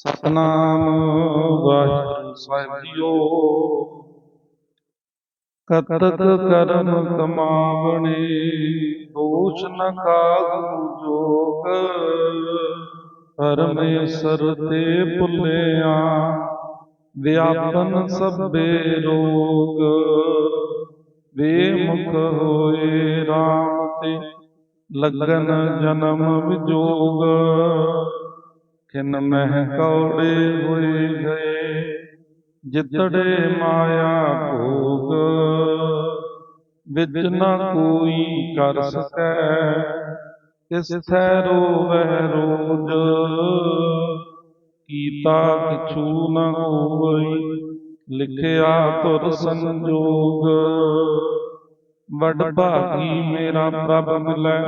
ਸਤਨਾਮ ਵਾਹਿਗੁਰੂ। ਸਾਹਿਬ ਜੀਓ ਕਤਕ ਕਰਮ ਕਮਾਵਣੇ ਦੋਸ਼ ਨ ਕਾਹੂ ਜੋਗ। ਪਰਮੇਸ਼ਰ ਤੇ ਭੁੱਲਿਆ, ਵਿਆਪਨ ਸਭੇ ਰੋਗ। ਬੇਮੁਖ ਹੋਏ RAM ਤੇ, ਲਗਨ ਜਨਮ ਵਿਜੋਗ। ਕਿਨ ਮਹਿ ਕੌੜੇ ਹੋਏ ਗਏ, ਜਿਤੜੇ ਮਾਇਆ ਭੋਗ। ਵਿੱਚ ਨਾ ਕੋਈ ਕਰ ਸਕੈ ਤਿਸ ਥੈ ਰੋਵੈ ਰੋਜ। ਕੀਤਾ ਕਿਛੂ ਨ ਹੋਈ ਲਿਖਿਆ ਤੁਰ ਸੰਜੋਗ। ਵੱਡ ਭਾਗੀ ਮੇਰਾ ਪ੍ਰਭ ਮਿਲੈ,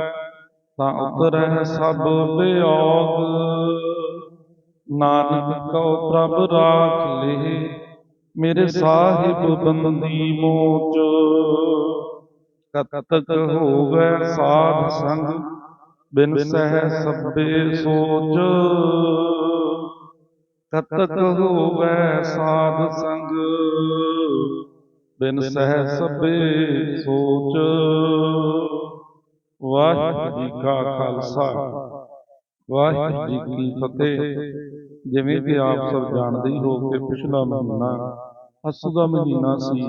ਤਾਂ ਉਤਰੈ ਸਭ ਵਿਯੋਗ ਨਾਨਕ ਕਉ ਪ੍ਰਭ ਰਾਖ ਲੇ ਮੇਰੇ ਸਾਹਿਬ ਬੰਦੀ ਮੋਚ। ਕਤਕ ਹੋਵੈ ਸਾਧ ਸੰਗ, ਬਿਨ ਸਹਿ ਸਭੇ ਸੋਚ। ਕਤਕ ਹੋਵੈ ਸਾਧ ਸੰਗ, ਬਿਨ ਸਹਿ ਸਭੇ ਸੋਚ। ਵਾਹਿਗੁਰੂ ਜੀ ਕਾ ਖਾਲਸਾ, ਵਾਹਿਗੁਰੂ ਜੀ ਕੀ ਫਤਿਹ। ਜਿਵੇਂ ਕਿ ਆਪ ਸਭ ਜਾਣਦੇ ਹੀ ਹੋ ਕਿ ਪਿਛਲਾ ਮਹੀਨਾ ਅਸੂ ਦਾ ਮਹੀਨਾ ਸੀ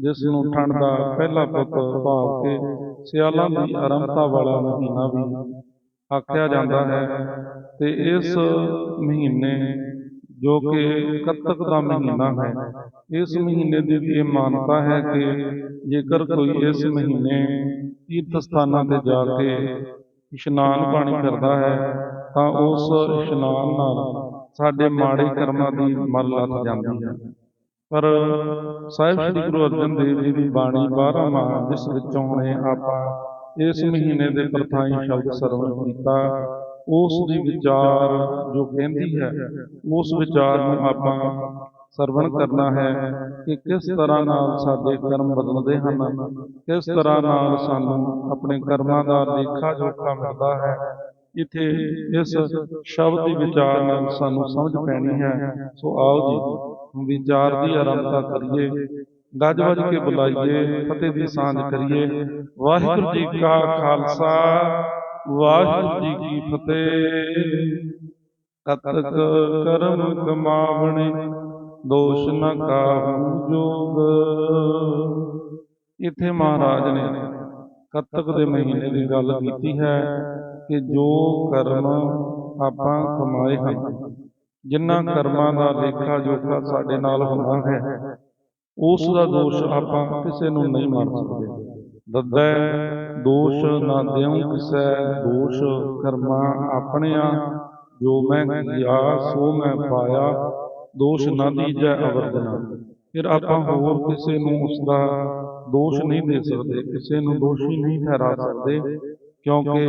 ਜਿਸ ਨੂੰ ਠੰਡ ਦਾ ਪਹਿਲਾ ਪੁੱਤ ਭਾਵ ਕੇ ਸਿਆਲਾਂ ਦੀ ਆਰੰਭਤਾ ਵਾਲਾ ਮਹੀਨਾ ਵੀ ਆਖਿਆ ਜਾਂਦਾ ਹੈ। ਤੇ ਇਸ ਮਹੀਨੇ ਜੋ ਕਿ ਕੱਤਕ ਦਾ ਮਹੀਨਾ ਹੈ ਇਸ ਮਹੀਨੇ ਦੀ ਇਹ ਮਾਨਤਾ ਹੈ ਕਿ ਜੇਕਰ ਕੋਈ ਇਸ ਮਹੀਨੇ ਤੀਰਥ ਸਥਾਨਾਂ ਤੇ ਜਾ ਕੇ ਇਸ਼ਨਾਨ ਪਾਣੀ ਕਰਦਾ ਹੈ ਤਾਂ ਉਸ ਇਸ਼ਨਾਨ ਨਾਲ ਸਾਡੇ ਮਾੜੇ ਕਰਮਾਂ ਦੀ ਮਲ ਲੱਥ ਜਾਂਦੀ ਹੈ। ਪਰ ਸਾਹਿਬ ਸ੍ਰੀ ਗੁਰੂ ਅਰਜਨ ਦੇਵ ਜੀ ਦੀ ਬਾਣੀ 12 ਮਾਹ ਜਿਸ ਵਿੱਚੋਂ ਹੁਣੇ ਆਪਾਂ ਇਸ ਮਹੀਨੇ ਦੇ ਪ੍ਰਥਾਈ ਸ਼ਬਦ ਸਰਵਣ ਕੀਤਾ ਉਸ ਦੀ ਵਿਚਾਰ ਜੋ ਕਹਿੰਦੀ ਹੈ ਉਸ ਵਿਚਾਰ ਨੂੰ ਆਪਾਂ ਸਰਵਣ ਕਰਨਾ ਹੈ ਕਿ ਕਿਸ ਤਰ੍ਹਾਂ ਨਾਲ ਸਾਡੇ ਕਰਮ ਬਦਲਦੇ ਹਨ ਕਿਸ ਤਰ੍ਹਾਂ ਨਾਲ ਸਾਨੂੰ ਆਪਣੇ ਕਰਮਾਂ ਦਾ ਲੇਖਾ ਜੋਖਾ ਮਿਲਦਾ ਹੈ ਇੱਥੇ ਇਸ ਸ਼ਬਦ ਦੀ ਵਿਚਾਰ ਨਾਲ ਸਾਨੂੰ ਸਮਝ ਪੈਣੀ ਹੈ। ਸੋ ਆਓ ਜੀ ਵਿਚਾਰ ਦੀ ਆਰੰਭਤਾ ਕਰੀਏ। ਗੱਜ ਵੱਜ ਕੇ ਬੁਲਾਈਏ, ਫਤਿਹ ਦੀ ਸਾਂਝ ਕਰੀਏ। ਵਾਹਿਗੁਰੂ ਜੀ ਕਾ ਖਾਲਸਾ, ਵਾਹਿਗੁਰੂ ਜੀ ਕੀ ਫਤਿਹ। ਕਤਕ ਕਰਮ ਕਮਾਵਣੇ, ਦੋਸ਼ ਨ ਕਾਹੂ ਜੋਗ। ਇਥੇ ਮਹਾਰਾਜ ਨੇ ਕੱਤਕ ਦੇ ਮਹੀਨੇ ਦੀ ਗੱਲ ਕੀਤੀ ਹੈ। ਕਿ ਜੋ ਕਰਮ ਆਪਾਂ ਕਮਾਏ ਹਨ, ਜਿਨ੍ਹਾਂ ਕਰਮਾਂ ਦਾ ਲੇਖਾ ਜੋਖਾ ਸਾਡੇ ਨਾਲ ਹੁੰਦਾ ਹੈ, ਉਸ ਦਾ ਦੋਸ਼ ਆਪਾਂ ਕਿਸੇ ਨੂੰ ਨਹੀਂ ਮਾਰ ਸਕਦੇ। ਦੱਦੈ ਦੋਸ਼ ਨਾ ਦਿਉ ਕਿਸੈ, ਦੋਸ਼ ਕਰਮਾਂ ਆਪਣਿਆਂ, ਜੋ ਮੈਂ ਕੀਆ, ਸੋ ਮੈਂ ਪਾਇਆ, ਦੋਸ਼ ਨਾ ਦੀਜੈ ਅਵਰਦਨਾ ਫਿਰ ਆਪਾਂ ਹੋਰ ਕਿਸੇ ਨੂੰ ਉਸ ਦਾ ਦੋਸ਼ ਨਹੀਂ ਦੇ ਸਕਦੇ, ਕਿਸੇ ਨੂੰ ਦੋਸ਼ੀ ਨਹੀਂ ਠਹਿਰਾ ਸਕਦੇ। ਕਿਉਂਕਿ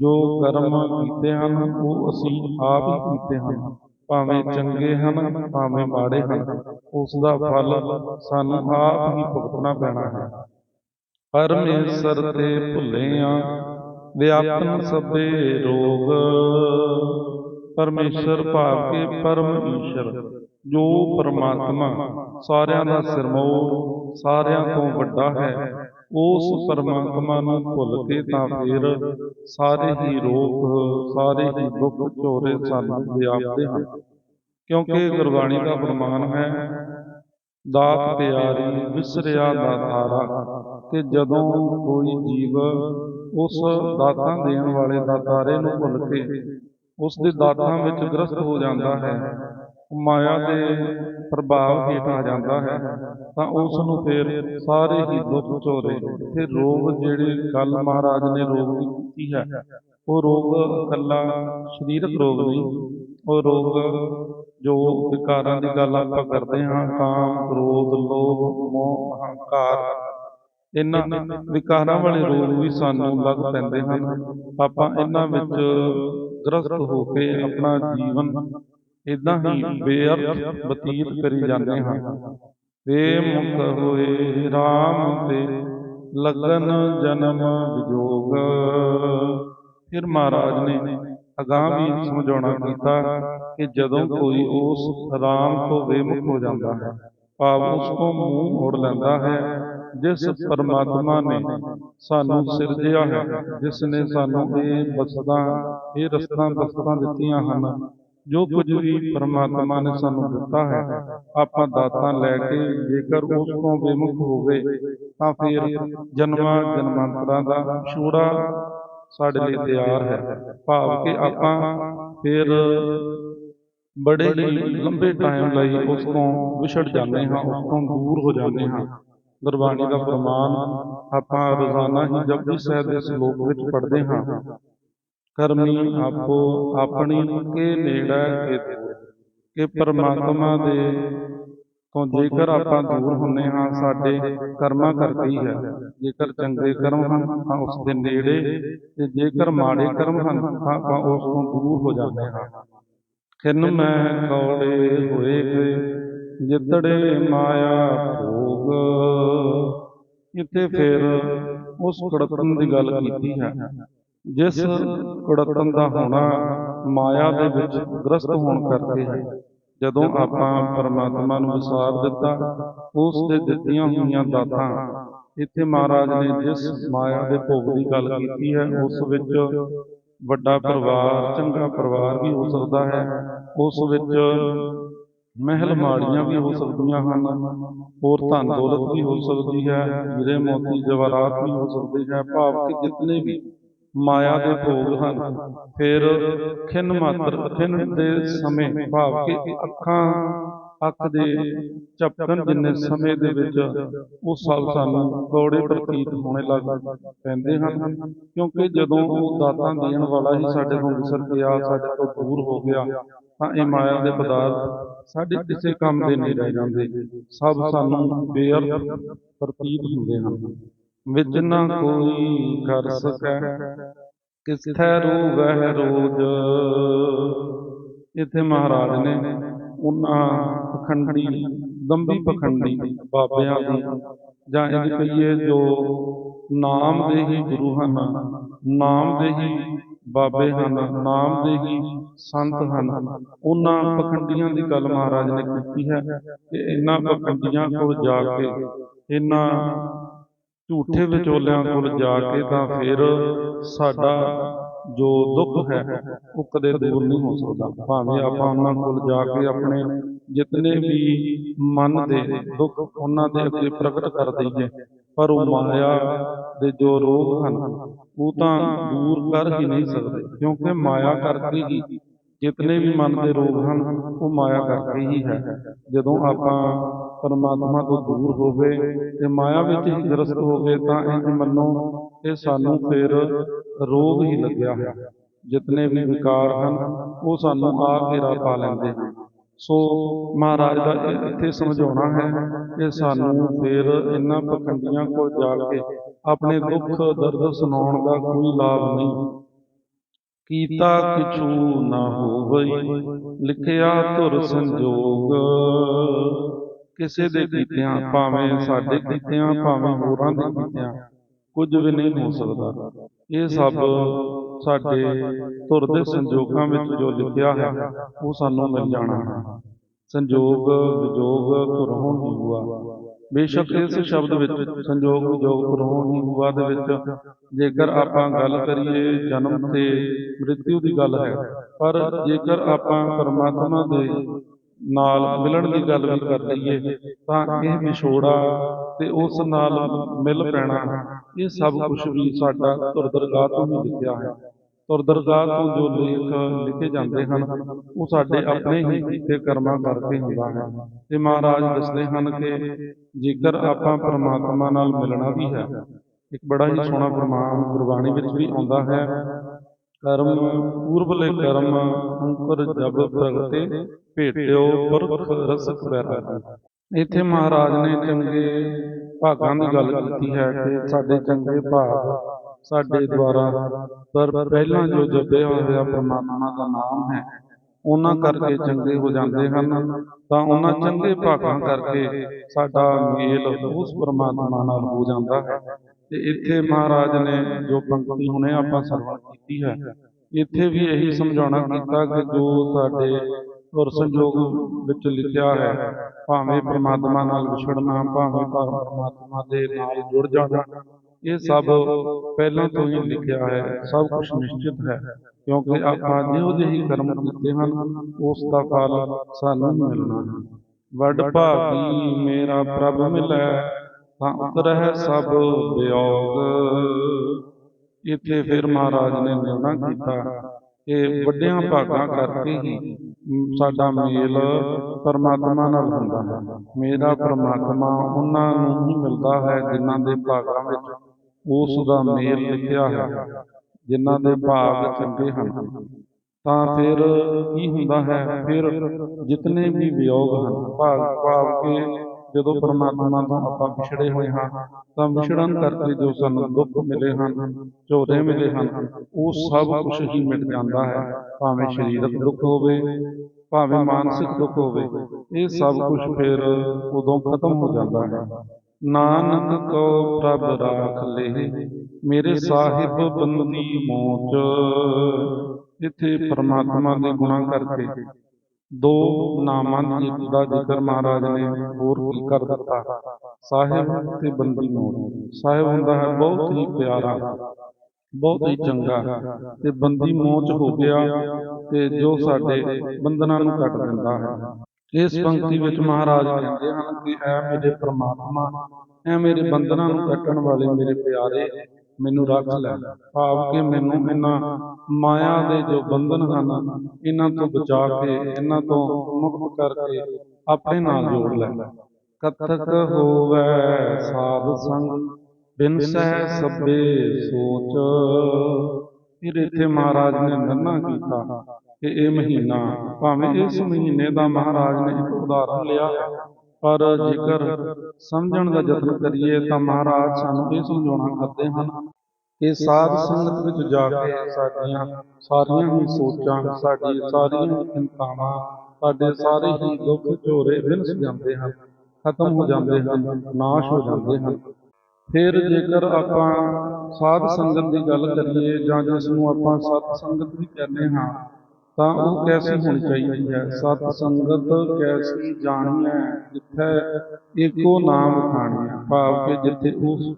ਜੋ ਕਰਮ ਕੀਤੇ ਹਨ, ਉਹ ਅਸੀਂ ਆਪ ਹੀ ਕੀਤੇ ਹਨ। ਭਾਵੇਂ ਚੰਗੇ ਹਨ, ਭਾਵੇਂ ਮਾੜੇ ਹਨ, ਉਸ ਦਾ ਫਲ ਸਾਨੂੰ ਆਪ ਹੀ ਭੁਗਤਣਾ ਪੈਣਾ ਹੈ। ਪਰਮੇਸ਼ਰ ਤੇ ਭੁੱਲਿਆ ਵਿਆਪਨ ਸਭੇ ਰੋਗ। ਪਰਮੇਸ਼ਰ ਭਾਵ ਕੇ ਪਰਮ ਈਸ਼ਰ, ਜੋ ਪਰਮਾਤਮਾ ਸਾਰਿਆਂ ਦਾ ਸਿਰਮੌਰ, ਸਾਰਿਆਂ ਤੋਂ ਵੱਡਾ ਹੈ। ਉਸ ਪਰਮਾਤਮਾ ਨੂੰ ਭੁੱਲ ਕੇ ਤਾਂ ਫਿਰ ਸਾਰੇ ਹੀ ਰੋਗ, ਸਾਰੇ ਹੀ ਦੁੱਖ ਝੋਰੇ ਸਾਨੂੰ ਵਿਆਪਦੇ ਹਨ ਕਿਉਂਕਿ ਗੁਰਬਾਣੀ ਦਾ ਫਰਮਾਨ ਹੈ, ਦਾਤ ਪਿਆਰੀ ਵਿਸਰਿਆ ਦਾਤਾਰਾ ਕਿ ਜਦੋਂ ਕੋਈ ਜੀਵ ਉਸ ਦਾਤਾਂ ਦੇਣ ਵਾਲੇ ਦਾਤਾਰੇ ਨੂੰ ਭੁੱਲ ਕੇ ਉਸ ਦੇ ਦਾਤਾਂ ਵਿੱਚ ਗ੍ਰਸਤ ਹੋ ਜਾਂਦਾ ਹੈ, ਮਾਇਆ ਦੇ ਪ੍ਰਭਾਵ ਹੇਠ ਆ ਜਾਂਦਾ ਹੈ, ਤਾਂ ਉਸ ਨੂੰ ਫਿਰ ਸਾਰੇ ਹੀ ਦੁੱਖ ਝੋਰੇ ਤੇ ਰੋਗ ਜਿਹੜੇ ਕੱਲ ਮਹਾਰਾਜ ਨੇ ਰੋਗ ਦੀ ਕੀਤੀ ਹੈ, ਉਹ ਰੋਗ ਇਕੱਲਾ ਸਰੀਰਕ ਰੋਗ ਨਹੀਂ, ਉਹ ਰੋਗ ਜੋ ਵਿਕਾਰਾਂ ਦੀ ਗੱਲ ਆਪਾਂ ਕਰਦੇ ਹਾਂ ਕਾਮ ਕ੍ਰੋਧ, ਲੋਭ, ਮੋਹ ਹੰਕਾਰ ਇਹਨਾਂ ਵਿਕਾਰਾਂ ਵਾਲੇ ਰੋਗ ਵੀ ਸਾਨੂੰ ਲੱਗ ਪੈਂਦੇ ਹਨ। ਆਪਾਂ ਇਹਨਾਂ ਵਿੱਚ ਗ੍ਰਸਤ ਹੋ ਕੇ ਆਪਣਾ ਜੀਵਨ ਇਦਾਂ ਹੀ ਬੇਅਰਥ ਬਤੀਤ ਕਰੀ ਜਾਂਦੇ ਹਾਂ। ਬੇਮੁਖ ਹੋਏ RAM ਤੇ ਲਗਨ ਜਨਮ ਵਿਜੋਗ। ਫਿਰ ਮਹਾਰਾਜ ਨੇ ਅਗਾਂਹ ਵੀ ਸਮਝਾਉਣਾ ਕੀਤਾ ਕਿ ਜਦੋਂ ਕੋਈ ਉਸ ਰਾਮ ਤੋਂ ਬੇਮੁਖ ਹੋ ਜਾਂਦਾ ਹੈ ਭਾਵ ਉਸ ਤੋਂ ਮੂੰਹ ਮੋੜ ਲੈਂਦਾ ਹੈ ਜਿਸ ਪਰਮਾਤਮਾ ਨੇ ਸਾਨੂੰ ਸਿਰਜਿਆ ਹੈ ਜਿਸ ਨੇ ਸਾਨੂੰ ਇਹ ਬਸਤਾਂ ਇਹ ਰਸਤਾਂ ਬਸਤਾਂ ਦਿੱਤੀਆਂ ਹਨ। ਜੋ ਕੁਝ ਵੀ ਪਰਮਾਤਮਾ ਨੇ ਸਾਨੂੰ ਦਿੱਤਾ ਹੈ ਆਪਾਂ ਦਾਤਾਂ ਲੈ ਕੇ ਜੇਕਰ ਉਸ ਤੋਂ ਬੇਮੁਖ ਹੋਵੇ ਤਾਂ ਫਿਰ ਜਨਮਾਂ ਜਨਮਾਂਤਰਾਂ ਦਾ ਵਿਛੋੜਾ ਸਾਡੇ ਲਈ ਤਿਆਰ ਹੈ। ਭਾਵ ਕਿ ਆਪਾਂ ਫਿਰ ਬੜੇ ਲੰਬੇ ਟਾਈਮ ਲਈ ਉਸ ਤੋਂ ਵਿਛੜ ਜਾਂਦੇ ਹਾਂ ਉਸ ਤੋਂ ਦੂਰ ਹੋ ਜਾਂਦੇ ਹਾਂ ਗੁਰਬਾਣੀ ਦਾ ਪ੍ਰਮਾਣ ਆਪਾਂ ਰੋਜ਼ਾਨਾ ਹੀ ਜਪਜੀ ਸਾਹਿਬ ਦੇ ਸ਼ਲੋਕ ਵਿੱਚ ਪੜ੍ਹਦੇ ਹਾਂ। ਕਰਮੀ ਆਪੋ ਆਪਣੀ ਕੇ ਨੇੜੇ ਕੇ ਕਿ ਪਰਮਾਤਮਾ ਦੇ। ਤੋਂ ਜੇਕਰ ਆਪਾਂ ਦੂਰ ਹੁੰਨੇ ਹਾਂ, ਸਾਡੇ ਕਰਮਾਂ ਕਰਕੇ ਹੀ। ਹੈ ਜੇਕਰ ਚੰਗੇ ਕਰਮ ਹਨ, ਤਾਂ ਉਸ ਦੇ ਨੇੜੇ। ਤੇ ਜੇਕਰ ਮਾੜੇ ਕਰਮ ਹਨ, ਤਾਂ ਆਪਾਂ ਉਸ ਤੋਂ ਦੂਰ ਹੋ ਜਾਂਦੇ ਹਾਂ। ਖਿਨ ਮੈਂ ਕੌੜੇ ਹੋਏ ਗਏ ਜਿੱਤੜੇ ਮਾਇਆ ਭੋਗ। ਇੱਥੇ ਫਿਰ ਉਸ ਕੁੜਤਨ ਦੀ ਗੱਲ ਕੀਤੀ ਹੈ। ਜਿਸ ਕੁੜਤਨ ਦਾ ਹੋਣਾ ਮਾਇਆ ਦੇ ਵਿੱਚ ਗ੍ਰਸਤ ਹੋਣ ਕਰਕੇ ਹੈ। ਜਦੋਂ ਆਪਾਂ ਪਰਮਾਤਮਾ ਨੂੰ ਵਿਸਾਰ ਦਿੱਤਾ, ਉਸ ਦੇ ਦਿੱਤੀਆਂ ਹੋਈਆਂ ਦਾਤਾਂ, ਇੱਥੇ ਮਹਾਰਾਜ ਨੇ ਜਿਸ ਮਾਇਆ ਦੇ ਭੋਗ ਦੀ ਗੱਲ ਕੀਤੀ ਹੈ, ਉਸ ਵਿੱਚ ਵੱਡਾ ਪਰਿਵਾਰ, ਚੰਗਾ ਪਰਿਵਾਰ ਵੀ ਹੋ ਸਕਦਾ ਹੈ। ਉਸ ਵਿੱਚ ਮਹਿਲ ਮਾੜੀਆਂ ਵੀ ਹੋ ਸਕਦੀਆਂ ਹਨ, ਹੋਰ ਧਨ ਦੌਲਤ ਵੀ ਹੋ ਸਕਦੀ ਹੈ ਹੀਰੇ ਮੋਤੀ ਜਵਾਹਰਾਤ ਵੀ ਹੋ ਸਕਦੀ ਹੈ, ਭਾਵ ਕਿ ਜਿਤਨੇ ਵੀ ਮਾਇਆ ਦੇ ਭੋਗ ਹਨ। ਫਿਰ ਖਿੰਨ ਮਾਤਰ, ਖਿੰਨ ਦੇ ਸਮੇਂ ਭਾਵ ਕਿ ਅੱਖਾਂ, ਅੱਖ ਦੇ ਝਪਕਣ ਜਿੰਨੇ ਸਮੇਂ ਦੇ ਵਿੱਚ ਉਹ ਸਭ ਸਾਨੂੰ ਕੌੜੇ ਪ੍ਰਤੀਤ ਹੋਣੇ ਲੱਗ ਪੈਂਦੇ ਹਨ। ਕਿਉਂਕਿ ਜਦੋਂ ਉਹ ਦਾਤਾਂ ਦੇਣ ਵਾਲਾ ਹੀ ਸਾਡੇ ਤੋਂ ਵਿਸਰ ਗਿਆ, ਸਾਡੇ ਤੋਂ ਦੂਰ ਹੋ ਗਿਆ, ਤਾਂ ਇਹ ਮਾਇਆ ਦੇ ਪਦਾਰਥ ਸਾਡੇ ਕਿਸੇ ਕੰਮ ਦੇ ਨਹੀਂ ਰਹਿ ਜਾਂਦੇ। ਸਭ ਸਾਨੂੰ ਬੇਅਰਥ ਪ੍ਰਤੀਤ ਹੁੰਦੇ ਹਨ। ਵਿੱਚ ਨਾ ਕੋਈ ਕਰ ਸਕੈ। ਕਿਸਥੈ ਰੋਵਹਿ ਰੋਜ? ਇੱਥੇ ਮਹਾਰਾਜ ਨੇ ਉਹਨਾਂ ਪਖੰਡੀ, ਦੰਬੀ ਪਖੰਡੀ ਬਾਬਿਆਂ ਦੀ, ਜਾਂ ਇਹ ਕਹੀਏ ਜੋ ਨਾਮ ਦੇ ਹੀ ਗੁਰੂ ਹਨ, ਨਾਮ ਦੇ ਹੀ ਬਾਬੇ ਹਨ, ਨਾਮ ਦੇ ਹੀ ਸੰਤ ਹਨ, ਉਹਨਾਂ ਪਖੰਡੀਆਂ ਦੀ ਗੱਲ ਮਹਾਰਾਜ ਨੇ ਕੀਤੀ ਹੈ ਕਿ ਇਹਨਾਂ ਪਖੰਡੀਆਂ ਕੋਲ ਜਾ ਕੇ ਇਹਨਾਂ ਝੂਠੇ ਵਿਚੋਲਿਆਂ ਕੋਲ ਜਾ ਕੇ ਤਾਂ ਫਿਰ ਸਾਡਾ ਜੋ ਦੁੱਖ ਹੈ ਉਹ ਕਦੇ ਦੂਰ ਨਹੀਂ ਹੋ ਸਕਦਾ। ਭਾਵੇਂ ਆਪਾਂ ਉਹਨਾਂ ਕੋਲ ਜਾ ਕੇ ਆਪਣੇ ਜਿਤਨੇ ਵੀ ਮਨ ਦੇ ਦੁੱਖ ਉਹਨਾਂ ਦੇ ਅੱਗੇ ਪ੍ਰਗਟ ਕਰ ਦਈਏ। ਪਰ ਉਹ ਮਾਇਆ ਦੇ ਜੋ ਰੋਗ ਹਨ ਉਹ ਤਾਂ ਦੂਰ ਕਰ ਹੀ ਨਹੀਂ ਸਕਦੇ। ਕਿਉਂਕਿ ਮਾਇਆ ਕਰਕੇ ਹੀ ਜਿਤਨੇ ਵੀ ਮਨ ਦੇ ਰੋਗ ਹਨ, ਉਹ ਮਾਇਆ ਕਰਕੇ ਹੀ ਹੈ। ਜਦੋਂ ਆਪਾਂ ਪਰਮਾਤਮਾ ਤੋਂ ਦੂਰ ਹੋਵੇ ਤੇ ਮਾਇਆ ਵਿੱਚ ਹੀ ਗ੍ਰਸਤ ਹੋਵੇ ਤਾਂ ਇੰਜ ਮੰਨੋ ਕਿ ਸਾਨੂੰ ਫਿਰ ਰੋਗ ਹੀ ਲੱਗਿਆ ਹੈ ਜਿਤਨੇ ਵੀ ਵਿਕਾਰ ਹਨ, ਉਹ ਸਾਨੂੰ ਆ ਘੇਰਾ ਪਾ ਲੈਂਦੇ ਹਨ। ਸੋ ਮਹਾਰਾਜ ਦਾ ਇਹ ਇੱਥੇ ਸਮਝਾਉਣਾ ਹੈ ਕਿ ਸਾਨੂੰ ਫਿਰ ਇਹਨਾਂ ਪਖੰਡੀਆਂ ਕੋਲ ਜਾ ਕੇ ਆਪਣੇ ਦੁੱਖ ਦਰਦ ਸੁਣਾਉਣ ਦਾ ਕੋਈ ਲਾਭ ਨਹੀਂ। ਕੀਤਾ ਕਿਛੂ ਨਾ ਹੋਵਈ, ਲਿਖਿਆ ਧੁਰ ਸੰਜੋਗ। ਕਿਸੇ ਦੇ ਕੀਤਿਆਂ ਭਾਵੇਂ ਸਾਡੇ ਕੀਤਿਆਂ, ਭਾਵੇਂ ਹੋਰਾਂ ਦੇ ਕੀਤਿਆਂ, ਕੁਝ ਵੀ ਨਹੀਂ ਹੋ ਸਕਦਾ। ਇਹ ਸਭ ਸਾਡੇ ਧੁਰ ਦੇ ਸੰਜੋਗਾਂ ਵਿੱਚ ਜੋ ਲਿਖਿਆ ਹੈ, ਉਹ ਸਾਨੂੰ ਮਿਲ ਜਾਣਾ ਹੈ। ਸੰਜੋਗ, ਵਿਜੋਗ, ਧੁਰੋਂ ਹੀ ਹੁਆ ਬੇਸ਼ੱਕ ਇਸ ਸ਼ਬਦ ਵਿੱਚ ਸੰਜੋਗ ਵਿਜੋਗ ਧੁਰੋਂ ਹੀ ਹੁਆ ਦੇ ਵਿੱਚ ਜੇਕਰ ਆਪਾਂ ਗੱਲ ਕਰੀਏ ਜਨਮ ਤੇ ਮ੍ਰਿਤਿਉ ਦੀ ਗੱਲ ਹੈ। ਪਰ ਜੇਕਰ ਆਪਾਂ ਪਰਮਾਤਮਾ ਦੇ ਨਾਲ ਮਿਲਣ ਦੀ ਗੱਲ ਵੀ ਕਰ ਲਈਏ ਤਾਂ ਇਹ ਵਿਛੋੜਾ ਤੇ ਉਸ ਨਾਲ ਮਿਲ ਪੈਣਾ ਇਹ ਸਭ ਕੁਝ ਵੀ ਸਾਡਾ ਤੁਰਦਰਗਾਹ ਤੋਂ ਹੀ ਲਿਖਿਆ ਹੈ। ਤੁਰਦਰਗਾਹ ਤੋਂ ਜੋ ਲੇਖ ਲਿਖੇ ਜਾਂਦੇ ਹਨ, ਉਹ ਸਾਡੇ ਆਪਣੇ ਹੀ ਕੀਤੇ ਕਰਮਾਂ ਕਰਕੇ ਹੁੰਦਾ ਹੈ ਤੇ ਮਹਾਰਾਜ ਦੱਸਦੇ ਹਨ ਕਿ ਜੇਕਰ ਆਪਾਂ ਪਰਮਾਤਮਾ ਨਾਲ ਮਿਲਣਾ ਵੀ ਹੈ, ਇੱਕ ਬੜਾ ਹੀ ਸੋਹਣਾ ਪ੍ਰਮਾਣ ਗੁਰਬਾਣੀ ਵਿੱਚ ਵੀ ਆਉਂਦਾ ਹੈ, ਕਰਮ ਪੂਰਬਲੇ ਕਰਮ, ਅੰਕੁਰ ਜਬ ਪ੍ਰਗਟੇ ਭੇਟਿਓ ਪੁਰਖ ਰਸਕ ਬੈਰਾ ਇੱਥੇ ਮਹਾਰਾਜ ਨੇ ਚੰਗੇ ਭਾਗਾਂ ਦੀ ਗੱਲ ਕੀਤੀ ਹੈ ਕਿ ਸਾਡੇ ਚੰਗੇ ਭਾਗ ਸਾਡੇ ਦੁਆਰਾ। ਪਰ ਪਹਿਲਾਂ ਜੋ ਜਪਿਆ ਹੋਇਆ ਪ੍ਰਮਾਤਮਾ ਦਾ ਨਾਮ ਹੈ ਉਹਨਾਂ ਕਰਕੇ ਚੰਗੇ ਹੋ ਜਾਂਦੇ ਹਨ। ਤਾਂ ਉਹਨਾਂ ਚੰਗੇ ਭਾਗਾਂ ਕਰਕੇ ਸਾਡਾ ਮੇਲ ਉਸ ਪ੍ਰਮਾਤਮਾ ਨਾਲ ਹੋ ਜਾਂਦਾ ਹੈ ਤੇ ਇੱਥੇ ਮਹਾਰਾਜ ਨੇ ਜੋ ਪੰਕਤੀ ਹੁਣੇ ਆਪਾਂ ਸਰਵਣ ਕੀਤੀ ਹੈ ਇੱਥੇ ਵੀ ਇਹੀ ਸਮਝਾਉਣਾ ਕੀਤਾ ਕਿ ਜੋ ਸਾਡੇ ਔਰ ਸੰਜੋਗ ਵਿੱਚ ਲਿਖਿਆ ਹੈ ਭਾਵੇਂ ਪ੍ਰਮਾਤਮਾ ਨਾਲ ਵਿਛੜਨਾ ਭਾਵੇਂ ਪਰਮਾਤਮਾ ਦੇ ਨਾਲ ਜੁੜ ਜਾਣਾ ਇਹ ਸਭ ਪਹਿਲਾਂ ਤੋਂ ਹੀ ਲਿਖਿਆ ਹੈ ਸਭ ਕੁਝ ਨਿਸ਼ਚਿਤ ਹੈ ਕਿਉਂਕਿ ਆਪਾਂ ਜਿਹੋ ਜਿਹੇ ਹੀ ਕਰਮ ਕੀਤੇ ਹਨ ਉਸ ਦਾ ਫਲ ਸਾਨੂੰ ਮਿਲਣਾ ਹੈ। ਵੱਡ ਭਾਗੀ ਮੇਰਾ ਪ੍ਰਭ ਮਿਲੈ ਤਾਂ ਉਤਰਹਿ ਸਭ ਵਿਯੋਗ। ਇੱਥੇ ਫਿਰ ਮਹਾਰਾਜ ਨੇ ਨਿਰਣਾ ਕੀਤਾ। ਕਿ ਵੱਡਿਆਂ ਭਾਗਾਂ ਕਰਕੇ ਹੀ ਸਾਡਾ ਮੇਲ ਪਰਮਾਤਮਾ ਨਾਲ ਹੁੰਦਾ ਹੈ। ਮੇਰਾ ਪਰਮਾਤਮਾ ਉਹਨਾਂ ਨੂੰ ਹੀ ਮਿਲਦਾ ਹੈ ਜਿਨ੍ਹਾਂ ਦੇ ਭਾਗਾਂ ਵਿੱਚ ਉਸ ਦਾ ਮੇਲ ਲਿਖਿਆ ਹੈ ਜਿਨ੍ਹਾਂ ਦੇ ਭਾਗ ਚੰਗੇ ਹਨ। ਤਾਂ ਫਿਰ ਕੀ ਹੁੰਦਾ ਹੈ? ਫਿਰ ਜਿਤਨੇ ਵੀ ਵਿਯੋਗ ਹਨ ਭਾਵ ਭਾਵ ਕਿ ਜਦੋਂ ਪਰਮਾਤਮਾ ਤੋਂ ਆਪਾਂ ਵਿਛੜੇ ਹੋਏ ਹਾਂ ਤਾਂ ਵਿਛੜਨ ਕਰਕੇ ਜੋ ਸਾਨੂੰ ਦੁੱਖ ਮਿਲੇ ਹਨ ਝੋਰੇ ਮਿਲੇ ਹਨ ਉਹ ਸਭ ਕੁਝ ਹੀ ਮਿਟ ਜਾਂਦਾ ਹੈ ਭਾਵੇਂ ਸਰੀਰਕ ਦੁੱਖ ਹੋਵੇ ਭਾਵੇਂ ਮਾਨਸਿਕ ਦੁੱਖ ਹੋਵੇ ਇਹ ਸਭ ਕੁਝ ਫਿਰ ਉਦੋਂ ਖਤਮ ਹੋ। ਜਾਂਦਾ ਹੈ। ਨਾਨਕ ਕੋ ਪ੍ਰਭ ਰਾਖ ਲੇ, ਮੇਰੇ ਸਾਹਿਬ ਬੰਦੀ ਮੋਚ ਇੱਥੇ ਪਰਮਾਤਮਾ ਦੇ ਗੁਣਾਂ ਕਰਕੇ ਦੋ ਨਾਮਾਂ ਦੀ ਦਾ ਜ਼ਿਕਰ ਮਹਾਰਾਜ ਨੇ ਹੋਰ ਕੀ ਕਰ ਦਿੱਤਾ। ਸਾਹਿਬ ਤੇ ਬੰਦੀ ਮੋਚ ਸਾਹਿਬ ਹੁੰਦਾ ਹੈ ਬਹੁਤ ਹੀ ਪਿਆਰਾ, ਬਹੁਤ ਹੀ ਚੰਗਾ। ਤੇ ਬੰਦੀ ਮੋਚ ਹੋ ਗਿਆ ਤੇ ਜੋ ਸਾਡੇ ਬੰਧਨਾਂ ਨੂੰ ਕੱਟ ਦਿੰਦਾ ਹੈ। ਇਸ ਪੰਕਤੀ ਵਿੱਚ ਮਹਾਰਾਜ ਕਹਿੰਦੇ ਹਨ ਕਿ ਐ ਮੇਰੇ ਪ੍ਰਮਾਤਮਾ ਐ ਮੇਰੇ ਬੰਧਨਾਂ ਨੂੰ ਕੱਟਣ ਵਾਲੇ ਮੇਰੇ ਪਿਆਰੇ ਮੈਨੂੰ ਰੱਖ ਲੈ। ਭਾਵ ਕਿ ਮੈਨੂੰ ਇਹਨਾਂ ਮਾਇਆ ਦੇ ਜੋ ਬੰਧਨ ਹਨ ਇਹਨਾਂ ਤੋਂ ਬਚਾ ਕੇ ਇਹਨਾਂ ਤੋਂ ਮੁਕਤ ਕਰਕੇ ਆਪਣੇ ਨਾਲ ਜੋੜ ਲੈ। ਕਤਕ ਹੋਵੇ ਸਾਧ ਸੰਗ ਬਿਨ ਸਹਿ ਸਭੇ ਸੋਚ। ਫਿਰ ਇੱਥੇ ਮਹਾਰਾਜ ਨੇ ਨੰਨਾ ਕੀਤਾ। ਕਿ ਇਹ ਮਹੀਨਾ ਭਾਵੇਂ ਇਸ ਮਹੀਨੇ ਦਾ ਮਹਾਰਾਜ ਨੇ ਇੱਕ ਉਦਾਹਰਨ ਲਿਆ ਪਰ ਜੇਕਰ ਸਮਝਣ ਦਾ ਯਤਨ ਕਰੀਏ ਤਾਂ ਮਹਾਰਾਜ ਸਾਨੂੰ ਇਹ ਸਮਝਾਉਣਾ ਕਰਦੇ ਹਨ ਕਿ ਸਾਧ ਸੰਗਤ ਵਿੱਚ ਜਾ ਕੇ ਸਾਡੀਆਂ ਸਾਰੀਆਂ ਹੀ ਸੋਚਾਂ ਸਾਡੀ ਸਾਰੀਆਂ ਚਿੰਤਾਵਾਂ ਸਾਡੇ ਸਾਰੇ ਹੀ ਦੁੱਖ ਝੋਰੇ ਵਿਨਸ ਜਾਂਦੇ ਹਨ ਖਤਮ ਹੋ ਜਾਂਦੇ ਹਨ ਨਾਸ਼ ਹੋ ਜਾਂਦੇ ਹਨ। ਫਿਰ ਜੇਕਰ ਆਪਾਂ ਸਾਧ ਸੰਗਤ ਦੀ ਗੱਲ ਕਰੀਏ ਜਾਂ ਜਿਸ ਨੂੰ ਆਪਾਂ ਸਤ ਸੰਗਤ ਵੀ ਕਹਿੰਦੇ ਹਾਂ ਤਾਂ ਉਹ ਕੈਸੀ ਹੋਣੀ ਚਾਹੀਦੀ ਹੈ? ਸਤ ਸੰਗਤ ਕੈਸੀ ਜਾਣੀ ਹੈ? ਜਿੱਥੇ ਏਕੋ ਨਾਮ ਖਾਣੀ ਹੈ। ਭਾਵ ਕਿ ਜਿੱਥੇ ਉਸ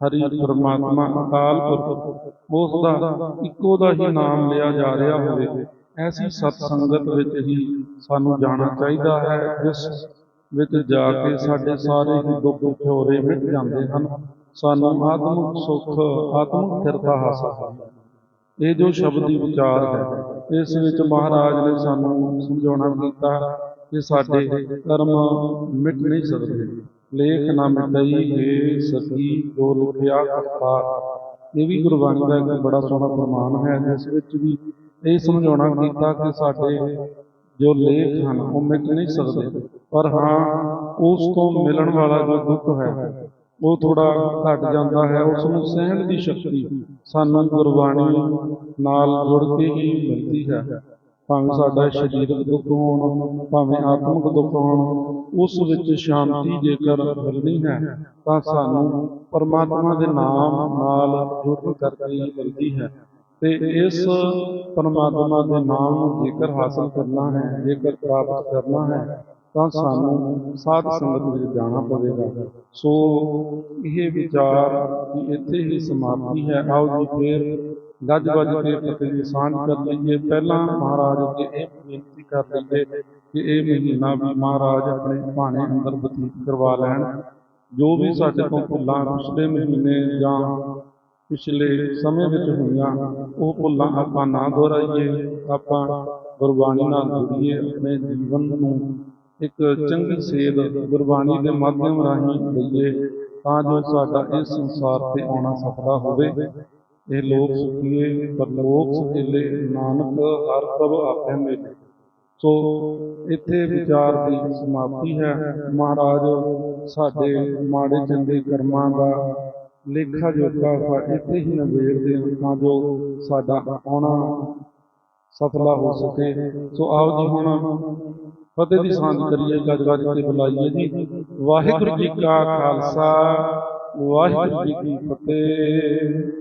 ਹਰੀ ਪਰਮਾਤਮਾ ਅਕਾਲ ਪੁਰਖ, ਉਸ ਦਾ ਇੱਕੋ ਦਾ ਹੀ ਨਾਮ ਲਿਆ ਜਾ ਰਿਹਾ ਹੋਵੇ, ਐਸੀ ਸਤ ਸੰਗਤ ਵਿੱਚ ਹੀ ਸਾਨੂੰ ਜਾਣਾ ਚਾਹੀਦਾ ਹੈ, ਜਿਸ ਵਿੱਚ ਜਾ ਕੇ ਸਾਡੇ ਸਾਰੇ ਹੀ ਦੁੱਖ ਝੋਰੇ ਮਿਟ ਜਾਂਦੇ ਹਨ। ਸਾਨੂੰ ਆਤਮਿਕ ਸੁੱਖ, ਆਤਮਿਕ ਸਥਿਰਤਾ ਹਾਸਲ ਹੁੰਦੀ ਇਹ ਜੋ ਸ਼ਬਦੀ ਵਿਚਾਰ ਹੈ ਇਸ ਵਿੱਚ ਮਹਾਰਾਜ ਨੇ ਸਾਨੂੰ ਸਮਝਾਉਣਾ ਕੀਤਾ ਕਿ ਸਾਡੇ ਕਰਮ ਮਿਟ ਨਹੀਂ ਸਕਦੇ। ਲੇਖ ਨਾ ਮਿਟਈ ਹੈ ਸਕੀ ਜੋ ਲਿਖਿਆ ਕਰਤਾ ਇਹ ਵੀ ਗੁਰਬਾਣੀ ਦਾ ਇੱਕ ਬੜਾ ਸੋਹਣਾ ਪ੍ਰਮਾਣ ਹੈ ਇਸ ਵਿੱਚ ਵੀ ਇਹ ਸਮਝਾਉਣਾ ਕੀਤਾ ਕਿ ਸਾਡੇ ਜੋ ਲੇਖ ਹਨ, ਉਹ ਮਿਟ ਨਹੀਂ ਸਕਦੇ। ਪਰ ਹਾਂ, ਉਸ ਤੋਂ ਮਿਲਣ ਵਾਲਾ ਜੋ ਦੁੱਖ ਹੈ ਉਹ ਥੋੜਾ ਘਟ ਜਾਂਦਾ ਹੈ ਉਸ ਨੂੰ ਸਹਿਣ ਦੀ ਸ਼ਕਤੀ ਸਾਨੂੰ ਗੁਰਬਾਣੀ ਨਾਲ ਜੁੜ ਕੇ ਹੀ ਮਿਲਦੀ ਹੈ। ਭਾਵੇਂ ਸਾਡਾ ਸਰੀਰਕ ਦੁੱਖ ਹੋਣ, ਭਾਵੇਂ ਆਤਮਿਕ ਦੁੱਖ ਹੋਣ, ਉਸ ਵਿੱਚ ਸ਼ਾਂਤੀ ਜੇਕਰ ਮਿਲਣੀ ਹੈ, ਤਾਂ ਸਾਨੂੰ ਪਰਮਾਤਮਾ ਦੇ ਨਾਮ ਨਾਲ ਜੁੜ ਕਰਕੇ ਹੀ ਮਿਲਦੀ ਹੈ। ਤੇ ਇਸ ਪਰਮਾਤਮਾ ਦੇ ਨਾਮ ਨੂੰ ਜੇਕਰ ਹਾਸਲ ਕਰਨਾ ਹੈ, ਜੇਕਰ ਪ੍ਰਾਪਤ ਕਰਨਾ ਹੈ ਤਾਂ ਸਾਨੂੰ ਸਾਧ ਸੰਗਤ ਵਿੱਚ ਜਾਣਾ ਪਵੇਗਾ। ਸੋ ਇਹ ਵਿਚਾਰ ਦੀ ਇੱਥੇ ਹੀ ਸਮਾਪਤੀ ਹੈ। ਆਓ ਜੀ, ਫੇਰ ਗੱਜ ਵੱਜ ਕੇ ਫਤਿਹ ਸਾਂਝ ਕਰ ਲਈਏ। ਪਹਿਲਾਂ ਮਹਾਰਾਜ ਅੱਗੇ ਇਹ ਬੇਨਤੀ ਕਰ ਲਈਏ ਕਿ ਇਹ ਮਹੀਨਾ ਵੀ ਮਹਾਰਾਜ ਆਪਣੇ ਭਾਣੇ ਅੰਦਰ ਬਤੀਤ ਕਰਵਾ ਲੈਣ। ਜੋ ਵੀ ਸਾਡੇ ਤੋਂ ਭੁੱਲਾਂ ਪਿਛਲੇ ਮਹੀਨੇ ਜਾਂ ਪਿਛਲੇ ਸਮੇਂ ਵਿੱਚ ਹੋਈਆਂ, ਉਹ ਭੁੱਲਾਂ ਆਪਾਂ ਨਾ ਦੁਹਰਾਈਏ। ਆਪਾਂ ਗੁਰਬਾਣੀ ਨਾਲ ਜੁੜੀਏ, ਆਪਣੇ ਜੀਵਨ ਨੂੰ ਇੱਕ ਚੰਗੀ ਸੇਧ ਗੁਰਬਾਣੀ ਦੇ ਮਾਧਿਅਮ ਰਾਹੀਂ ਲਈਏ ਤਾਂ ਜੋ ਸਾਡਾ ਇਸ ਸੰਸਾਰ ਤੇ ਆਉਣਾ ਸਫਲਾ ਹੋਵੇ। ਇਹ ਲੋਕ ਸੁਖੀਏ, ਪਰਲੋਕ ਸੁਖੀਲੇ, ਨਾਨਕ ਹਰ ਪ੍ਰਭ ਆਪੇ ਮੇਲੇ। ਸੋ ਇੱਥੇ ਵਿਚਾਰ ਦੀ ਸਮਾਪਤੀ ਹੈ। ਮਹਾਰਾਜ, ਸਾਡੇ ਮਾੜੇ ਚੰਗੇ ਕਰਮਾਂ ਦਾ ਲੇਖਾ ਜੋਖਾ ਸਾ ਇੱਥੇ ਹੀ ਨਿਬੇੜਦੇ ਹਾਂ ਤਾਂ ਜੋ ਸਾਡਾ ਆਉਣਾ ਸਫਲਾ ਹੋ ਸਕੇ। ਸੋ ਆਓ ਜੀ ਹੁਣ ਫਤਿਹ ਦੀ ਸਾਂਝ ਕਰੀਏ, ਗੱਜ ਗੱਜ ਕੇ ਬੁਲਾਈਏ ਜੀ। ਵਾਹਿਗੁਰੂ ਜੀ ਕਾ ਖਾਲਸਾ, ਵਾਹਿਗੁਰੂ ਜੀ ਕੀ ਫਤਿਹ।